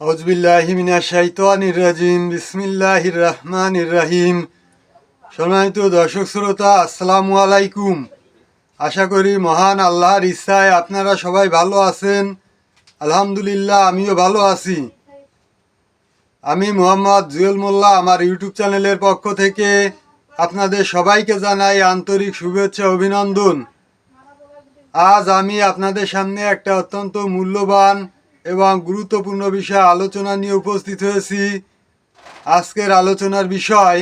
আউজবিল্লাহিমিনা শাইতানির রাজিম, বিসমিল্লাহির রহমানির রহিম। সম্মানিত দর্শক শ্রোতা, আসসালামু আলাইকুম। আশা করি মহান আল্লাহর ইচ্ছায় আপনারা সবাই ভালো আছেন। আলহামদুলিল্লাহ, আমিও ভালো আছি। আমি মোহাম্মদ জুয়েল মোল্লা, আমার ইউটিউব চ্যানেলের পক্ষ থেকে আপনাদের সবাইকে জানাই আন্তরিক শুভেচ্ছা, অভিনন্দন। আজ আমি আপনাদের সামনে একটা অত্যন্ত মূল্যবান এবং গুরুত্বপূর্ণ বিষয় আলোচনা নিয়ে উপস্থিত হয়েছি। আজকের আলোচনার বিষয়,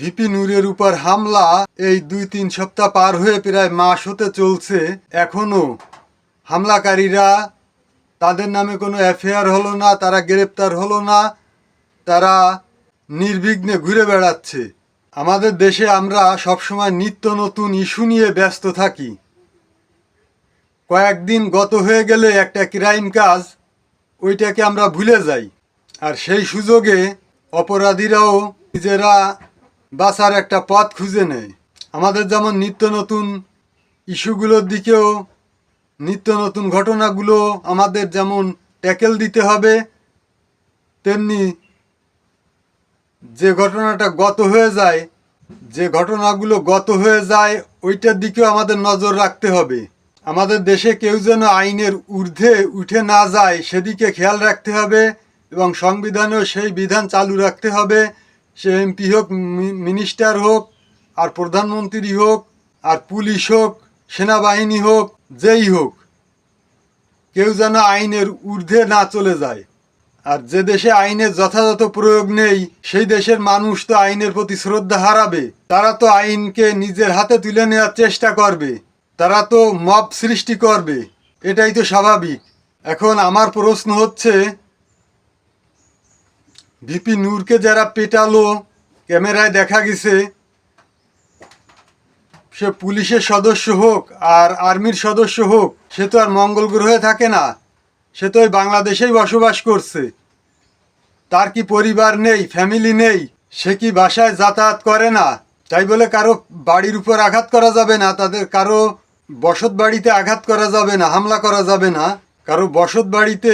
ভিপি নূরের উপর হামলা এই দুই তিন সপ্তাহ পার হয়ে প্রায় মাস হতে চলছে এখনও হামলাকারীরা তাদের নামে কোনো এফআইআর হলো না, তারা গ্রেপ্তার হলো না, তারা নির্বিঘ্নে ঘুরে বেড়াচ্ছে। আমাদের দেশে আমরা সবসময় নিত্য নতুন ইস্যু নিয়ে ব্যস্ত থাকি। কয়েকদিন গত হয়ে গেলে একটা ক্রাইম কাজ ওইটাকে আমরা ভুলে যাই। আর সেই সুযোগে অপরাধীরাও নিজেরা বাঁচার একটা পথ খুঁজে নেয়। আমাদের যেমন নিত্য নতুন ইস্যুগুলোর দিকেও নিত্য নতুন ঘটনাগুলো আমাদের যেমন ট্যাকেল দিতে হবে, তেমনি যে ঘটনাটা গত হয়ে যায়, যে ঘটনাগুলো গত হয়ে যায়, ওইটার দিকেও আমাদের নজর রাখতে হবে। আমাদের দেশে কেউ যেন আইনের ঊর্ধ্বে উঠে না যায়, সেদিকে খেয়াল রাখতে হবে এবং সংবিধানেও সেই বিধান চালু রাখতে হবে। সে এমপি হোক মিনিস্টার হোক, আর প্রধানমন্ত্রী হোক, আর পুলিশ হোক, সেনাবাহিনী হোক, যেই হোক, কেউ যেন আইনের ঊর্ধ্বে না চলে যায়। আর যে দেশে আইনের যথাযথ প্রয়োগ নেই, সেই দেশের মানুষ তো আইনের প্রতি শ্রদ্ধা হারাবে। তারা তো আইনকে নিজের হাতে তুলে নেওয়ার চেষ্টা করবে। তারা তো মব সৃষ্টি করবে। এটাই তো স্বাভাবিক। এখন আমার প্রশ্ন হচ্ছে, ভিপি নূরকে যারা পেটালো, ক্যামেরায় দেখা গেছে, সে পুলিশের সদস্য হোক আর আর্মির সদস্য হোক, সে তো আর মঙ্গল গ্রহে থাকে না। সে তো ওই বাংলাদেশেই বসবাস করছে। তার কি পরিবার নেই, ফ্যামিলি নেই? সে কি বাসায় যাতায়াত করে না? তাই বলে কারও বাড়ির উপর আঘাত করা যাবে না? তাদের কারও বসত বাড়িতে আঘাত করা যাবে না, হামলা করা যাবে না। কারও বসত বাড়িতে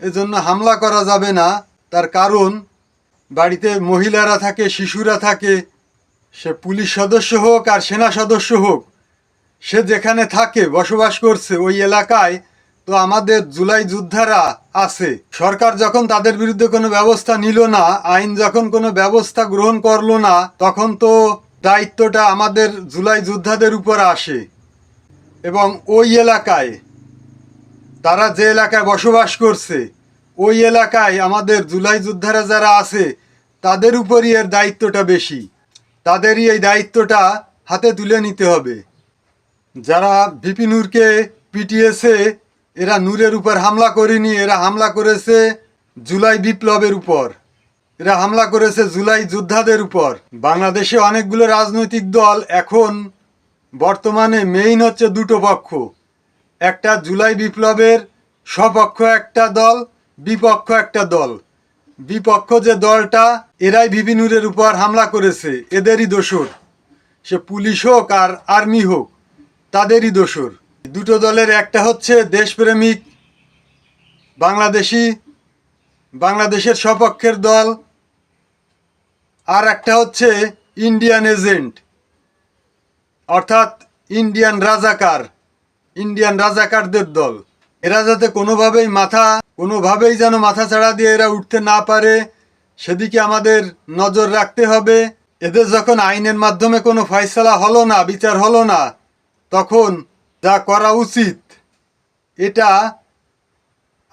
এজন্য হামলা করা যাবে না। তার কারণ, বাড়িতে মহিলারা থাকে, শিশুরা থাকে, সে পুলিশ সদস্য হোক আর সেনা সদস্য হোক, সে যেখানে থাকে, বসবাস করছে ওই এলাকায়, তো আমাদের জুলাই যোদ্ধারা আছে। সরকার যখন তাদের বিরুদ্ধে কোনো ব্যবস্থা নিল না, আইন যখন কোনো ব্যবস্থা গ্রহণ করল না, তখন তো দায়িত্বটা আমাদের জুলাই যোদ্ধাদের উপর আসে। এবং ওই এলাকায়, তারা যে এলাকায় বসবাস করছে, ওই এলাকায় আমাদের জুলাই যোদ্ধারা যারা আছে, তাদের উপরই এর দায়িত্বটা বেশি। তাদেরই এই দায়িত্বটা হাতে তুলে নিতে হবে। যারা ভিপি নূরকে পিটিয়েছে, এরা নূরের উপর হামলা করেনি, এরা হামলা করেছে জুলাই বিপ্লবের উপর। এরা হামলা করেছে জুলাই যোদ্ধাদের উপর। বাংলাদেশে অনেকগুলো রাজনৈতিক দল এখন বর্তমানে মেইন হচ্ছে দুটো পক্ষ। একটা জুলাই বিপ্লবের সপক্ষ একটা দল, বিপক্ষ একটা দল। বিপক্ষ যে দলটা, এরাই ভিপিনুরের উপর হামলা করেছে, এদেরই দোষর। সে পুলিশ হোক আর আর্মি হোক, তাদেরই দোষর। দুটো দলের একটা হচ্ছে দেশপ্রেমিক বাংলাদেশি, বাংলাদেশের সপক্ষের দল, আর একটা হচ্ছে ইন্ডিয়ান এজেন্ট অর্থাৎ ইন্ডিয়ান রাজাকার, ইন্ডিয়ান রাজাকারদের দল। এরা যাতে কোনোভাবেই মাথা, কোনোভাবেই যেন মাথা ছাড়া দিয়ে এরা উঠতে না পারে, সেদিকে আমাদের নজর রাখতে হবে। এদের যখন আইনের মাধ্যমে কোনো ফয়সলা হলো না, বিচার হলো না, তখন যা করা উচিত, এটা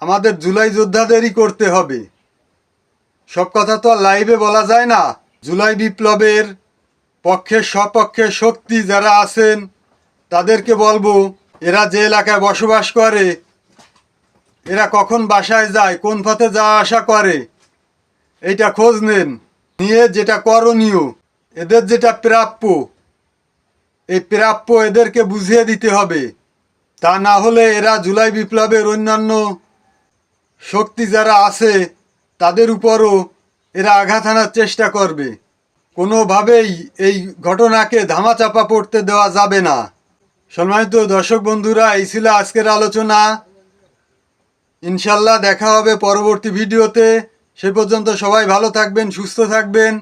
আমাদের জুলাই যোদ্ধাদেরই করতে হবে। সব কথা তো আর লাইভে বলা যায় না। জুলাই বিপ্লবের পক্ষে সপক্ষে শক্তি যারা আছেন, তাদেরকে বলব, এরা যে এলাকায় বসবাস করে, এরা কখন বাসায় যায়, কোন পথে যাওয়া আসা করে, এইটা খোঁজ নেন। নিয়ে যেটা করণীয়, এদের যেটা প্রাপ্য, এই প্রাপ্য এদেরকে বুঝিয়ে দিতে হবে। তা না হলে এরা জুলাই বিপ্লবের অন্যান্য শক্তি যারা আছে, তাদের উপরও এরা আঘাত হানার চেষ্টা করবে। কোনোভাবেই এই ঘটনাকে ধামাচাপা পড়তে দেওয়া যাবে না। সম্মানিত দর্শক বন্ধুরা, এই ছিল আজকের আলোচনা। ইনশাল্লাহ দেখা হবে পরবর্তী ভিডিওতে। সে পর্যন্ত সবাই ভালো থাকবেন, সুস্থ থাকবেন।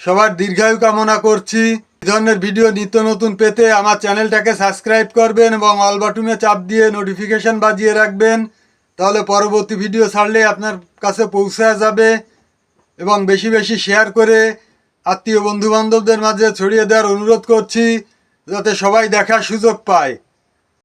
সবার দীর্ঘায়ু কামনা করছি। এই ধরনের ভিডিও নিত্য নতুন পেতে আমার চ্যানেলটাকে সাবস্ক্রাইব করবেন এবং অল বাটনে চাপ দিয়ে নোটিফিকেশন বাজিয়ে রাখবেন। তাহলে পরবর্তী ভিডিও ছাড়লে আপনার কাছে পৌঁছে যাবে। এবং বেশি বেশি শেয়ার করে আত্মীয় বন্ধুবান্ধবদের মাঝে ছড়িয়ে দেওয়ার অনুরোধ করছি, যাতে সবাই দেখার সুযোগ পায়।